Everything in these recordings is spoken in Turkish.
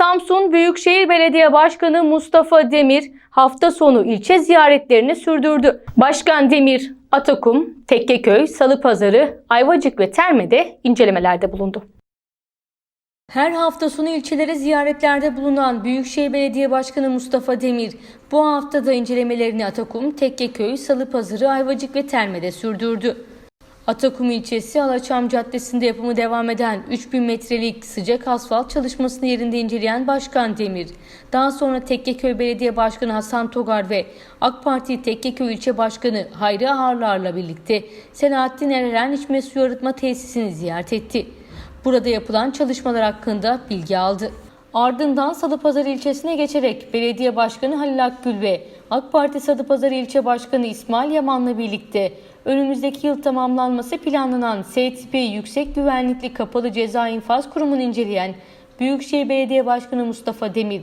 Samsun Büyükşehir Belediye Başkanı Mustafa Demir hafta sonu ilçe ziyaretlerini sürdürdü. Başkan Demir, Atakum, Tekkeköy, Salıpazarı, Ayvacık ve Terme'de incelemelerde bulundu. Her hafta sonu ilçelere ziyaretlerde bulunan Büyükşehir Belediye Başkanı Mustafa Demir, bu hafta da incelemelerini Atakum, Tekkeköy, Salıpazarı, Ayvacık ve Terme'de sürdürdü. Atakum ilçesi Alaçam Caddesi'nde yapımı devam eden 3000 metrelik sıcak asfalt çalışmasını yerinde inceleyen Başkan Demir, daha sonra Tekkeköy Belediye Başkanı Hasan Togar ve AK Parti Tekkeköy İlçe Başkanı Hayri Ağarlar'la birlikte Selahattin Ereren İçme Suyu Arıtma Tesisini ziyaret etti. Burada yapılan çalışmalar hakkında bilgi aldı. Ardından Salıpazarı ilçesine geçerek Belediye Başkanı Halil Akgül ve AK Parti Salıpazarı İlçe Başkanı İsmail Yaman'la birlikte önümüzdeki yıl tamamlanması planlanan S tipi yüksek güvenlikli kapalı ceza infaz kurumunu inceleyen Büyükşehir Belediye Başkanı Mustafa Demir,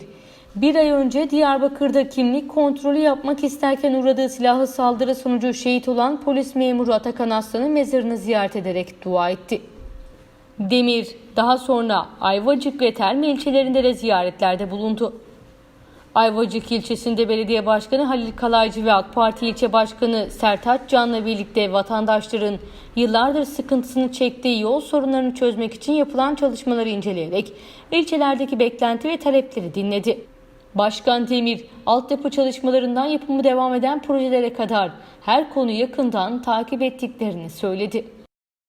bir ay önce Diyarbakır'da kimlik kontrolü yapmak isterken uğradığı silahlı saldırı sonucu şehit olan polis memuru Atakan Aslan'ın mezarını ziyaret ederek dua etti. Demir daha sonra Ayvacık ve Terme ilçelerinde de ziyaretlerde bulundu. Ayvacık ilçesinde belediye başkanı Halil Kalaycı ve AK Parti ilçe başkanı Sertaç Can'la birlikte vatandaşların yıllardır sıkıntısını çektiği yol sorunlarını çözmek için yapılan çalışmaları inceleyerek ilçelerdeki beklenti ve talepleri dinledi. Başkan Demir, altyapı çalışmalarından yapımı devam eden projelere kadar her konuyu yakından takip ettiklerini söyledi.